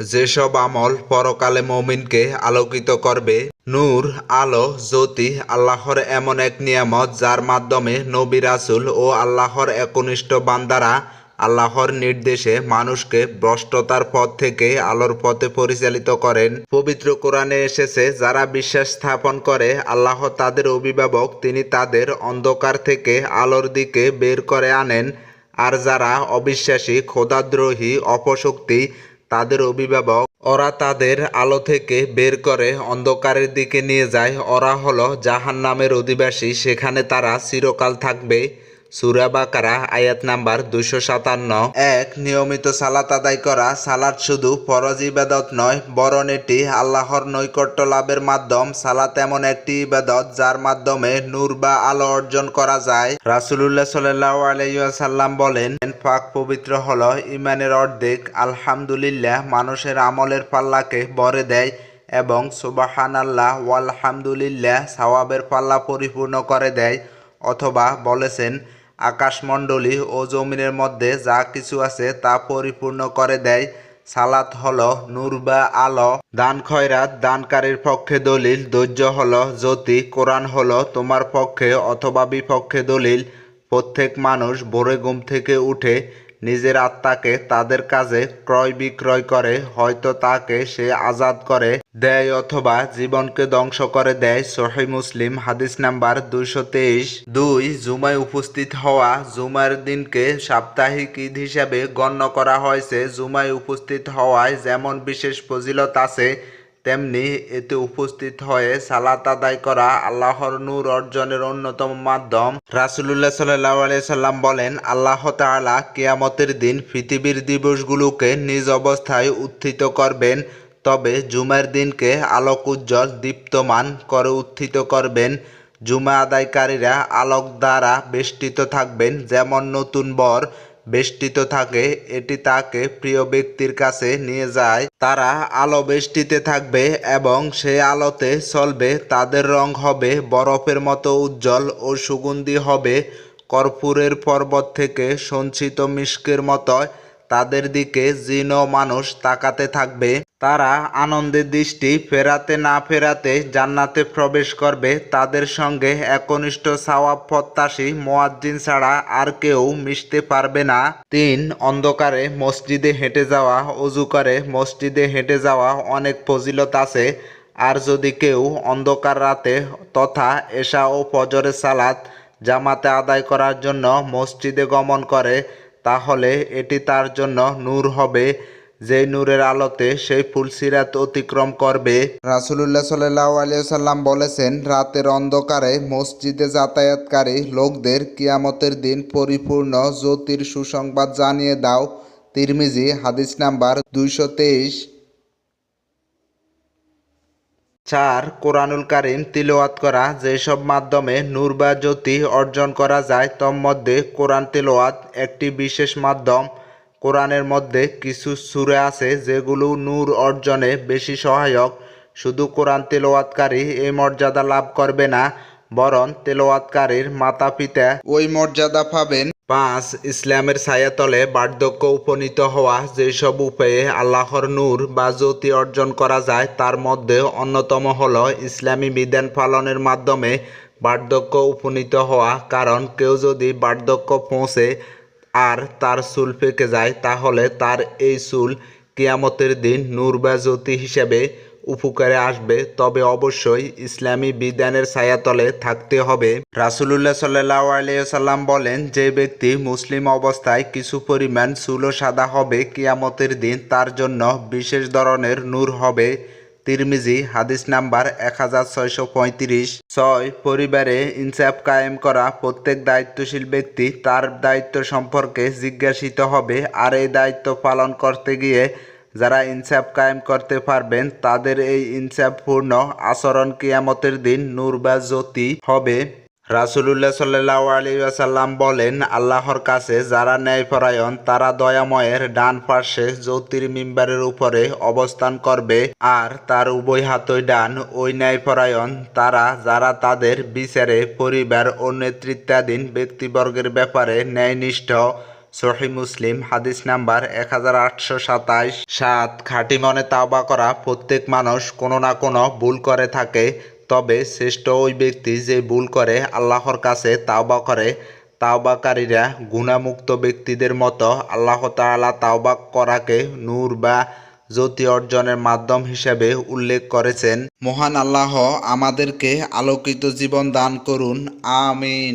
যেসব আমল পরকালে মমিনকে আলোকিত করবে, নূর, আলো, জ্যোতি, আল্লাহর এমন এক নিয়ামত যার মাধ্যমে নবী রাসূল ও আল্লাহর একনিষ্ঠ বান্দারা আল্লাহর নির্দেশে মানুষকে ভ্রষ্টতার পথ থেকে আলোর পথে পরিচালিত করেন। পবিত্র কোরআনে এসেছে, যারা বিশ্বাস স্থাপন করে, আল্লাহ তাদের অভিভাবক, তিনি তাদের অন্ধকার থেকে আলোর দিকে বের করে আনেন। আর যারা অবিশ্বাসী খোদাদ্রোহী অপশক্তি তাদের অভিভাবক, ওরা তাদের আলো থেকে বের করে অন্ধকারের দিকে নিয়ে যায়। ওরা হলো জাহান নামের অধিবাসী, সেখানে তারা চিরকাল থাকবে। সুরা বাকারা আয়াত নাম্বার দুশো সাতান্ন। এক, নিয়মিত সালাত আদায় করা। সালাত শুধু ফরজ ইবাদত নয়, বরং এটি আল্লাহর নৈকট্য লাভের মাধ্যম। সালাত এমন একটি ইবাদত যার মাধ্যমে নূর বা আলো অর্জন করা যায়। রাসুলুল্লাহ সাল্লাহ আলাইসাল্লাম বলেন, পাক পবিত্র হল ইমানের অর্ধেক আলহামদুলিল্লাহ মানুষের আমলের পাল্লাকে বরে দেয় এবং সুবাহান আল্লাহ ওয়ালহামদুলিল্লাহ সাওয়াবের পাল্লা পরিপূর্ণ করে দেয়। অথবা বলেছেন আকাশমণ্ডলী ও জমিনের মধ্যে যা কিছু আছে তা পরিপূর্ণ করে দেয়। সালাত হল নূর বা আলো, দান খয়রাত, দানকারীর পক্ষে দলিল, ধৈর্য হল জ্যোতি, কোরআন হল তোমার পক্ষে অথবা বিপক্ষে দলিল। প্রত্যেক মানুষ ভোরে ঘুম থেকে উঠে নিজের আত্মাকে তাদের কাজে ক্রয় বিক্রয় করে, হয়তো তাকে সে আজাদ করে, দেয় অথবা জীবনকে ধ্বংস করে দেয়। সহি মুসলিম, হাদিস নাম্বার দুইশো তেইশ। দুই, জুমায় উপস্থিত হওয়া, জুমার দিনকে সাপ্তাহিক ঈদ হিসাবে গণ্য করা হয়েছে। জুমায় উপস্থিত হওয়ায় যেমন বিশেষ ফজিলত আছে তেমনি এতে উপস্থিত হয়ে সালাত আদায় করা আল্লাহর নূর অর্জনের অন্যতম মাধ্যম। রাসুলুল্লাহ সাল্লাহ সাল্লাম বলেন, আল্লাহ তাআলা কিয়ামতের দিন পৃথিবীর দিবসগুলোকে নিজ অবস্থায় উত্থিত করবেন, তবে জুমার দিনকে আলোক উজ্জ্বল দীপ্তমান করে উত্থিত করবেন। জুমা আদায়কারীরা আলোক দ্বারা বেষ্টিত থাকবেন, যেমন নতুন বর বেষ্টিত থাকে, এটি তাকে প্রিয় ব্যক্তির কাছে নিয়ে যায়। তারা আলো বেষ্টিতে থাকবে এবং সে আলোতে চলবে। তাদের রং হবে বরফের মতো উজ্জ্বল ও সুগন্ধি হবে। কর্পূরের পর্বত থেকে সঞ্চিত মিষ্কের মতো তাদের দিকে জিন মানুষ তাকাতে থাকবে। তারা আনন্দের দৃষ্টি ফেরাতে না ফেরাতে জান্নাতে প্রবেশ করবে। তাদের সঙ্গে একনিষ্ঠ সাওয়াব প্রত্যাশী মোয়াজ্জিন ছাড়া আর কেউ মিশতে পারবে না। তিন, অন্ধকারে মসজিদে হেঁটে যাওয়া অজু করে মসজিদে হেঁটে যাওয়া অনেক ফজিলত আছে। আর যদি কেউ অন্ধকার রাতে তথা এশা ও ফজরের সালাত জামাতে আদায় করার জন্য মসজিদে গমন করে, তাহলে এটি তার জন্য নূর হবে। যেই নূরের আলোতে সেই ফুলসিরাত অতিক্রম করবে। রাসুলুল্লাহ সাল্লাহ আলিয়াল্লাম বলেছেন রাতের অন্ধকারে মসজিদে যাতায়াতকারী লোকদের কিয়ামতের দিন পরিপূর্ণ জ্যোতির সুসংবাদ জানিয়ে দাও। তিরমিজি হাদিস নাম্বার দুইশো তেইশ। চার কোরআনুল কারিম তিলওয়াত করা। যেসব মাধ্যমে নূর বা জ্যোতি অর্জন করা যায় তন্মধ্যে কোরআন তিলওয়াত একটি বিশেষ মাধ্যম। কোরআনের মধ্যে কিছু সুরে আছে যেগুলো নূর অর্জনে বেশি সহায়ক। শুধু কোরআন তেলোয়াতকারী এই মর্যাদা লাভ করবে না, বরং তেলোয়াতকারীর মাতা পিতা ওই মর্যাদা পাবেন। পাঁচ, ইসলামের ছায়াতলে বার্ধক্য উপনীত হওয়া যেসব উপায়ে আল্লাহর নূর বা জ্যোতি অর্জন করা যায়, তার মধ্যে অন্যতম হল ইসলামী বিধান পালনের মাধ্যমে বার্ধক্য উপনীত হওয়া। কারণ কেউ যদি বার্ধক্য পৌঁছে আর তার চুল পেকে যায়, তাহলে তার এই চুল কিয়ামতের দিন নূর বা জ্যোতি হিসেবে উপকারে আসবে। তবে অবশ্যই ইসলামী বিধানের ছায়াতলে থাকতে হবে। রাসুলুল্লাহ সাল্লাহ আলিয়াল্লাম বলেন, যে ব্যক্তি মুসলিম অবস্থায় কিছু পরিমাণ চুলো সাদা হবে, কিয়ামতের দিন তার জন্য বিশেষ ধরনের নূর হবে। তিরমিজি, হাদিস নাম্বার এক হাজার ছয়শো পঁয়ত্রিশ। ছয়, পরিবারে ইনসাফ কায়েম করা প্রত্যেক দায়িত্বশীল ব্যক্তি তার দায়িত্ব সম্পর্কে জিজ্ঞাসিত হবে আর এই দায়িত্ব পালন করতে গিয়ে যারা ইনসাফ কায়েম করতে পারবেন তাদের এই ইনসাফপূর্ণ আচরণ কিয়ামতের দিন নূর বা জ্যোতি হবে। রাসুলুল্লাহ সাল্লাহ আলী আসাল্লাম বলেন, আল্লাহর কাছে যারা ন্যায়পরায়ণ, তারা দয়াময়ের ডান পার্শ্বে জ্যোতির মিম্বারের উপরে অবস্থান করবে, আর তার উভয় হাতই ডান। ওই ন্যায়পরায়ণ, তারা যারা তাদের বিচারে, পরিবার ও নেতৃত্বাধীন ব্যক্তিবর্গের ব্যাপারে ন্যায়নিষ্ঠ। সহি মুসলিম, হাদিস নাম্বার এক হাজার আটশো সাতাইশ সাত। খাঁটি মনে তাওবা করা প্রত্যেক মানুষ কোনো না কোনো ভুল করে থাকে। তবে শ্রেষ্ঠ ওই ব্যক্তি যে ভুল করে, আল্লাহর কাছে তাওবা করে, তাওবাকারীরা গুণামুক্ত ব্যক্তিদের মতো আল্লাহ তাআলা তাওবা করাকে নূর বা জ্যোতি অর্জনের মাধ্যম হিসেবে উল্লেখ করেছেন। মহান আল্লাহ আমাদেরকে আলোকিত জীবন দান করুন। আমিন।